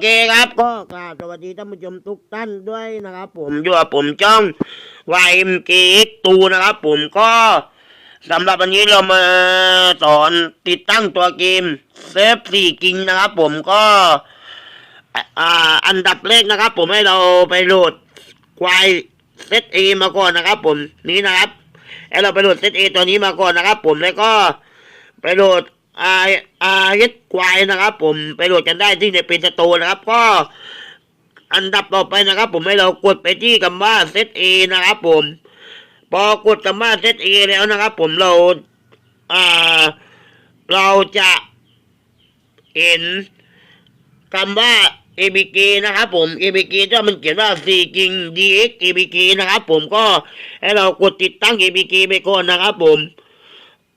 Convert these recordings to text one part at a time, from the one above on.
เคครับ ก็กราบสวัสดีท่านผู้ชมทุกท่านด้วยนะครับ ผมอยู่กับผมจ้องวายมเกตูนะครับ ผมก็สำหรับวันนี้เรามาสอนติดตั้งตัวเกมเซฟสี่กิงนะครับ ผมก็อ่าอันดับแรกนะครับ ผมให้เราไปโหลดควายเซตเอมาก่อนนะครับ ผมนี้นะครับให้เราไปโหลดเซตเอตัวนี้มาก่อนนะครับ ผมแล้วก็ไปโหลด อาอาเอสควายนะครับ ผมไปโหลดกันได้ที่ในเป็นสโตร์นะครับ ก็ อันดับต่อไปนะครับ ผมให้เรากดไปที่คำว่าเซตเอนะครับ ผมพอกดคำว่าเซตเอแล้วนะครับ ผมเราอ่าเราจะเห็นคำว่า ABK นะครับผม ABK ถ้ามันเขียนว่า C กิง DX ABK นะครับผมก็ให้เรากดติดตั้ง ABK ไปก่อนนะครับผม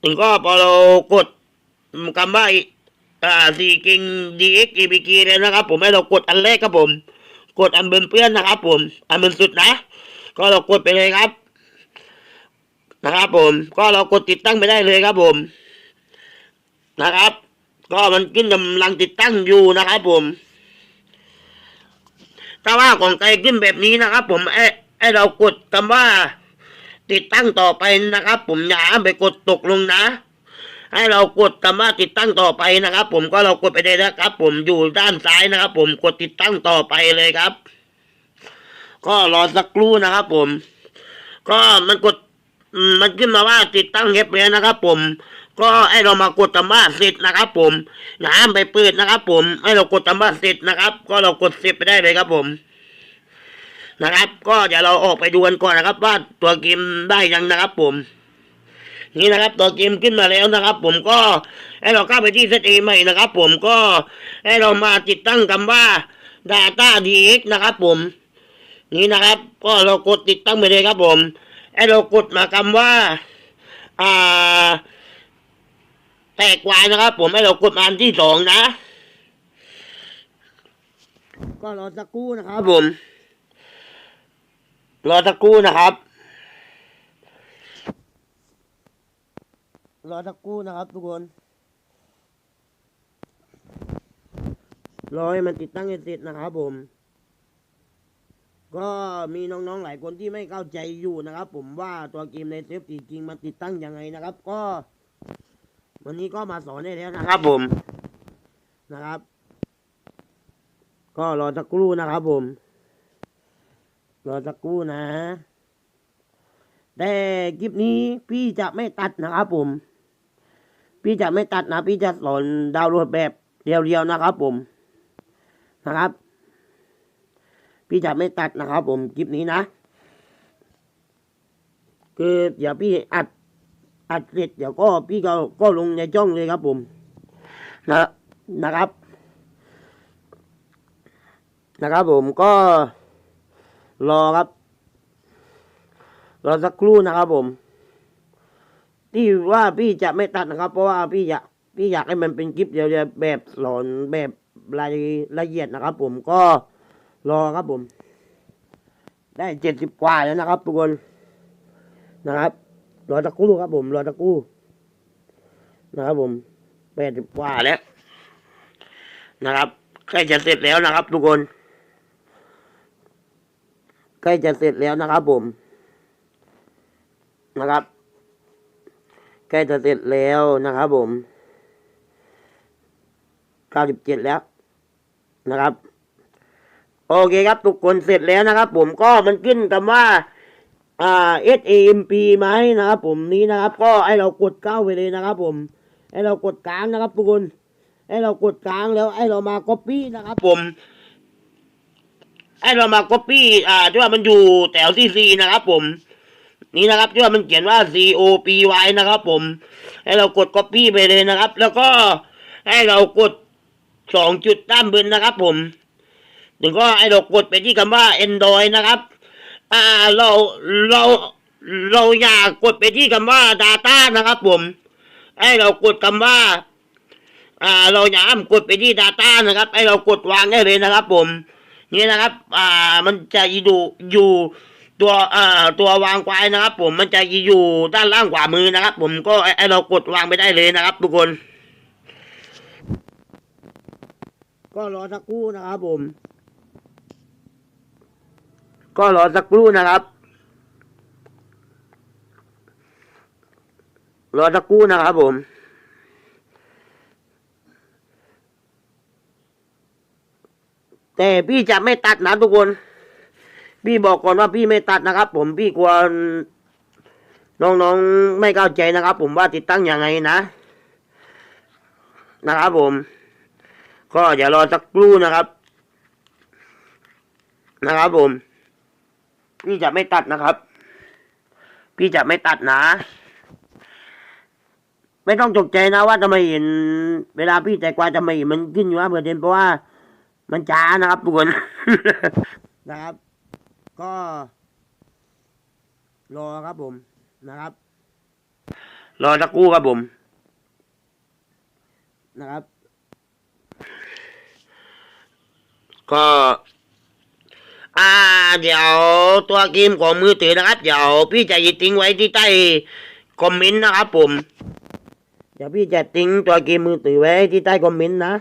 ถึงก็พอเรากด คำว่าอ่าสี่กิงดีเอ็กอีบีกีเลยนะครับ ผมให้เรากดอันแรกครับผม กดอันบนเพื่อนนะครับ ผม อันบนสุดนะ ก็เรากดไปเลยครับ นะครับผม ก็เรากดติดตั้งไปได้เลยครับผม นะครับ ก็มันขึ้นกำลังติดตั้งอยู่นะครับ ผมถ้าว่าของไกลขึ้นแบบนี้นะครับ ผมไอ้ไอ้เรากดคำว่า ติดตั้งต่อไปนะครับ ผมอย่าไปกดตกลงนะ ให้เรากดคำว่าติดตั้งต่อไปนะครับ ผมก็เรากดไปได้นะครับ ผมอยู่ด้านซ้ายนะครับ ผมกดติดตั้งต่อไปเลยครับ ก็รอสักครู่นะครับ ผม ก็มันกดมันขึ้นมาว่าติดตั้งเรียบร้อยนะครับ ผมก็ให้เรามากดคำว่าเสร็จนะครับ ผมอย่าห้ามไปเปิดนะครับ ผมให้เรากดคำว่าเสร็จนะครับ ก็เรากดเสร็จไปได้เลยครับ ผมนะครับ ก็เดี๋ยวเราออกไปดูกันก่อนนะครับ ว่าตัวเกมได้ยังนะครับ ผม นี่นะครับตัวเกมขึ้นมาแล้วนะครับ ผมก็ให้เราเข้าไปที่เซตเอใหม่นะครับ ผมก็ให้เรามาติดตั้งคำว่า Data DX นะครับ ผม นี่นะครับ ก็เรากดติดตั้งไปเลยครับ ผมให้เรากดมาคำว่าอ่าแตกวายนะครับ ผมให้เรากดมาอันที่สองนะ ก็รอสักครู่นะครับ ผม รอสักครู่นะครับ รอสักครู่นะครับทุกคน รอให้มันติดตั้งให้เสร็จนะครับผม ก็มีน้องๆหลายคนที่ไม่เข้าใจอยู่นะครับ ผมว่าตัวเกมในเซฟจริงๆมันติดตั้งยังไงนะครับ ก็ วันนี้ก็มาสอนได้แล้วนะครับ ผมนะครับ ก็รอสักครู่นะครับ ผม รอสักครู่นะแต่คลิปนี้พี่จะไม่ตัดนะครับผม พี่จะไม่ตัดนะพี่จะสอนดาวน์โหลดแบบเรียวๆนะครับ ผมนะครับ พี่จะไม่ตัดนะครับ ผมคลิปนี้นะคือเดี๋ยวพี่อัดอัดเสร็จเดี๋ยวก็พี่ก็ก็ลงในช่องเลยครับ ผม นะนะครับ นะครับ ผมก็รอครับรอสักครู่นะครับผม ที่ว่าพี่จะไม่ตัดนะครับ เพราะว่าพี่อยากพี่อยากให้มันเป็นคลิปเดียวๆแบบสอนแบบรายละเอียดนะครับ ผมก็รอครับผม ได้เจ็ดสิบกว่าแล้วนะครับทุกคนนะครับรอสักครู่ครับผมรอสักครู่นะครับผมแปดสิบกว่าแล้วนะครับใกล้จะเสร็จแล้วนะครับ ทุกคนใกล้จะเสร็จแล้วนะครับผมนะครับ ใกล้จะเสร็จแล้วนะครับผมเก้าสิบเจ็ดแล้วนะครับ โอเคครับทุกคนเสร็จแล้วนะครับ ผมก็มันขึ้นคำว่าอ่า S A M P มาให้นะครับ ผมนี้นะครับ ก็ให้เรากดเก้าไปเลยนะครับ ผมให้เรากดกลางนะครับ ทุกคนให้เรากดกลางแล้วให้เรามา copy นะครับ ผมให้เรามา copy อ่าที่ว่ามันอยู่แถวที่ C นะครับ ผม นี่นะครับที่ว่ามันเขียนว่า C O P Y นะครับ ผม ให้เรากด copy ไปเลยนะครับ แล้วก็ให้เรากดสองจุดด้านบนนะครับ ผมถึงก็ให้เรากดไปที่คำว่า Android นะครับ อ่าเราเราเราอยากกดไปที่คำว่า Data นะครับ ผม ให้เรากดคำว่า อ่า เราอย่าห้ามกดไปที่ Data นะครับ ให้เรากดวางได้เลยนะครับ ผม นี่นะครับ อ่า มันจะอยู่อยู่ ตัวเอ่าตัววางควายนะครับ ผมมันจะอยู่ด้านล่างขวามือนะครับ ผมก็ให้เรากดวางไปได้เลยนะครับ ทุกคน ก็รอสักครู่นะครับผม ก็รอสักครู่นะครับ รอสักครู่นะครับผมแต่พี่จะไม่ตัดนะทุกคน พี่บอกก่อนว่าพี่ไม่ตัดนะครับ ผมพี่กลัวน้องๆไม่เข้าใจนะครับ ผมว่าติดตั้งยังไงนะ นะครับผม ก็อย่ารอสักครู่นะครับ นะครับผม พี่จะไม่ตัดนะครับ พี่จะไม่ตัดนะ ไม่ต้องตกใจนะว่าทำไม่เห็น เวลาพี่แต่กว่าจะไม่เห็นมันขึ้นอยู่ว่าเปอร์เซ็นต์เพราะว่า มันช้านะครับทุกคนนะครับ ก็ รอครับผมนะครับ รอสักครู่ครับผม นะครับ ก็ อ่า เดี๋ยวตัวเกมของมือถือนะครับ เดี๋ยวพี่จะยิทิ้งไว้ที่ใต้คอมเมนต์นะครับผม เดี๋ยวพี่จะทิ้งตัวเกมมือถือไว้ที่ใต้คอมเมนต์นะ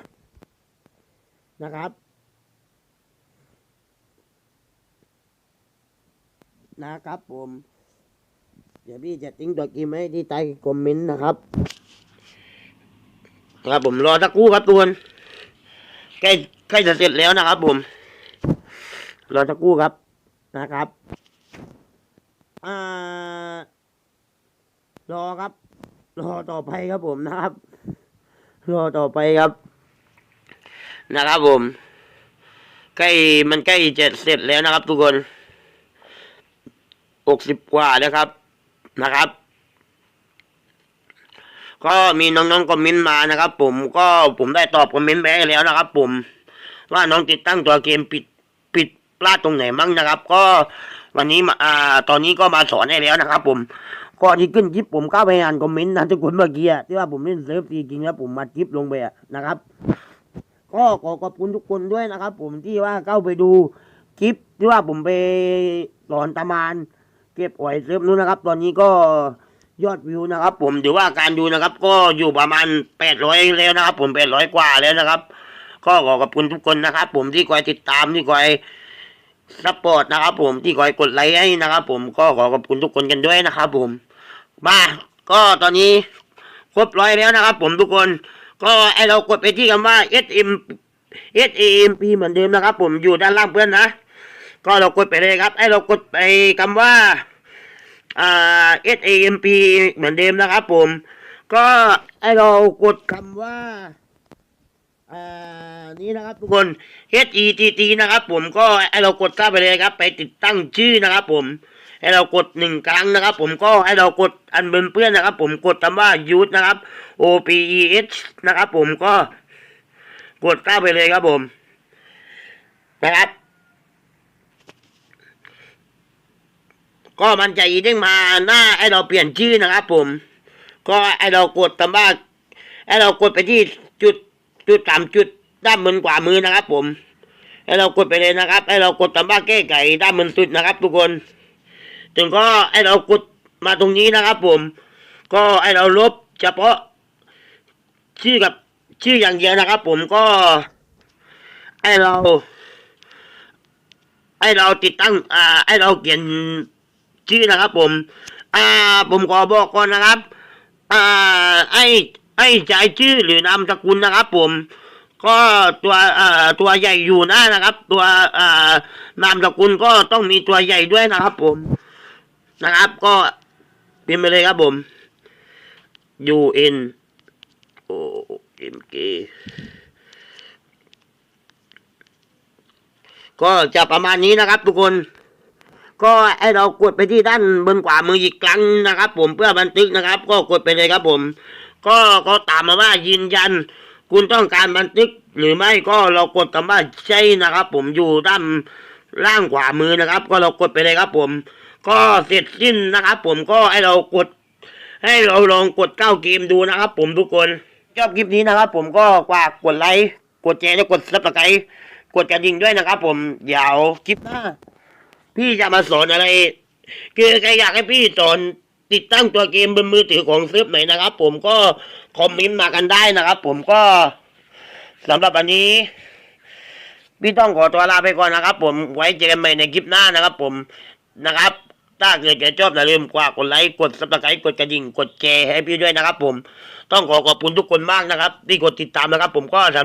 นะครับ นะครับผม เดี๋ยวพี่จะทิ้งตัวเกมไว้ที่ใต้คอมเมนต์นะครับ ครับผมรอสักครู่ครับทุกคนใกล้ใกล้จะเสร็จแล้วนะครับผม รอสักครู่ครับนะครับอ่ารอครับ รอต่อไปครับผมนะครับ รอต่อไปครับ นะครับผม ใกล้มันใกล้จะเสร็จแล้วนะครับทุกคน หกสิบกว่าแล้วครับนะครับ ก็มีน้องๆคอมเมนต์มานะครับ ผมก็ผมได้ตอบคอมเมนต์ไปแล้วนะครับ ผมว่าน้องติดตั้งตัวเกมปิดปิดพลาดตรงไหนบ้างนะครับ ก็วันนี้มาอ่า ตอนนี้ก็มาสอนให้แล้วนะครับ ผมก็ที่ขึ้นคลิปผมเข้าไปอ่านคอมเมนต์นะทุกคนเมื่อกี้ที่ว่าผมเล่นเซิร์ฟจริงๆแล้วผมมาคลิปลงไปอะนะครับก็ขอขอบคุณทุกคนด้วยนะครับ ผมที่ว่าเข้าไปดูคลิปที่ว่าผมไปสอนตามาน เก็บหอยเซิร์ฟนู้นนะครับ ตอนนี้ก็ยอดวิวนะครับ ผมถือว่าการดูนะครับ ก็อยู่ประมาณแปดร้อยแล้วนะครับ ผมแปดร้อยกว่าแล้วนะครับ ก็ขอขอบคุณทุกคนนะครับ ผมที่คอยติดตามที่คอยซัพพอร์ตนะครับ ผมที่คอยกดไลค์ให้นะครับ ผมก็ขอขอบคุณทุกคนกันด้วยนะครับ ผมมาก็ตอนนี้ครบร้อยแล้วนะครับ ผมทุกคนก็ไอเรากดไปที่คำว่า S M S A M P เหมือนเดิมนะครับ ผมอยู่ด้านล่างเพื่อนนะ ก็เรากดไปเลยครับไอเรากดไปคำว่าอ่า S A M P เหมือนเดิมนะครับผม ก็ไอเรากดคำว่าอ่านี่นะครับทุกคน H E T T นะครับ ผมก็ให้เรากดเข้าไปเลยครับ ไปติดตั้งชื่อนะครับ ผมให้เรากดหนึ่งครั้งนะครับ ผมก็ให้เรากดอันเป็นเพื่อนนะครับ ผมกดคำว่า use นะครับ O P E H นะครับ ผมก็กดเข้าไปเลยครับผมนะครับ ก็มันจะอีเด้งมาหน้าให้เราเปลี่ยนชื่อนะครับ ผม ก็ให้เรากดคำว่าให้เรากดไปที่จุดจุดสามจุดด้านบนขวามือนะครับ ผมให้เรากดไปเลยนะครับให้เรากดคำว่าแก้ไขด้านบนสุดนะครับ ทุกคนถึงก็ให้เรากดมาตรงนี้นะครับ ผม ก็ให้เราลบเฉพาะ ชื่อกับชื่ออย่างเดียวนะครับ ผมก็ให้เราให้เราติดตั้ง อ่าให้เราเขียน ชื่อนะครับ ผม อ่า ผมขอบอกก่อนนะครับ อ่าไอ้ไอ้ใจายชื่อหรือนามสกุลนะครับ ผม ก็ตัวอ่าตัวใหญ่อยู่หน้านะครับ ตัวอ่านามสกุลก็ต้องมีตัวใหญ่ด้วยนะครับ ผม นะครับ ก็พิมพ์ไปเลยครับผม U N O M K ก็จะประมาณนี้นะครับทุกคน ก็ให้เรากดไปที่ด้านบนขวามืออีกครั้งนะครับ ผมเพื่อบันทึกนะครับ ก็กดไปเลยครับผม ก็ก็ตามมาว่ายืนยัน คุณต้องการบันทึกหรือไม่ก็เรากดคำว่าใช่นะครับ ผมอยู่ด้านล่างขวามือนะครับ ก็เรากดไปเลยครับ ผม ก็เสร็จสิ้นนะครับ ผมก็ให้เรากด ให้เราลองกดเก้าเกมดูนะครับ ผมทุกคนชอบคลิปนี้นะครับ ผมก็ฝากกดไลค์กดแชร์และกดซับสไครต์กดกระดิ่งด้วยนะครับ ผมเดี๋ยวคลิปหน้า พี่จะมาสอนอะไร คือใครอยากให้พี่สอนติดตั้งตัวเกมบนมือถือของเซิร์ฟไหนนะครับ ผมก็คอมเมนต์มากันได้นะครับ ผมก็สำหรับวันนี้ พี่ต้องขอตัวลาไปก่อนนะครับ ผมไว้เจอกันใหม่ในคลิปหน้านะครับ ผมนะครับ ถ้าเกิดจะชอบอย่าลืมกว่ากดไลค์กดซับสไครต์กดกระดิ่งกดแชร์ให้พี่ด้วยนะครับ ผมต้องขอขอบคุณทุกคนมากนะครับ ที่กดติดตามนะครับ ผมก็สำหรับ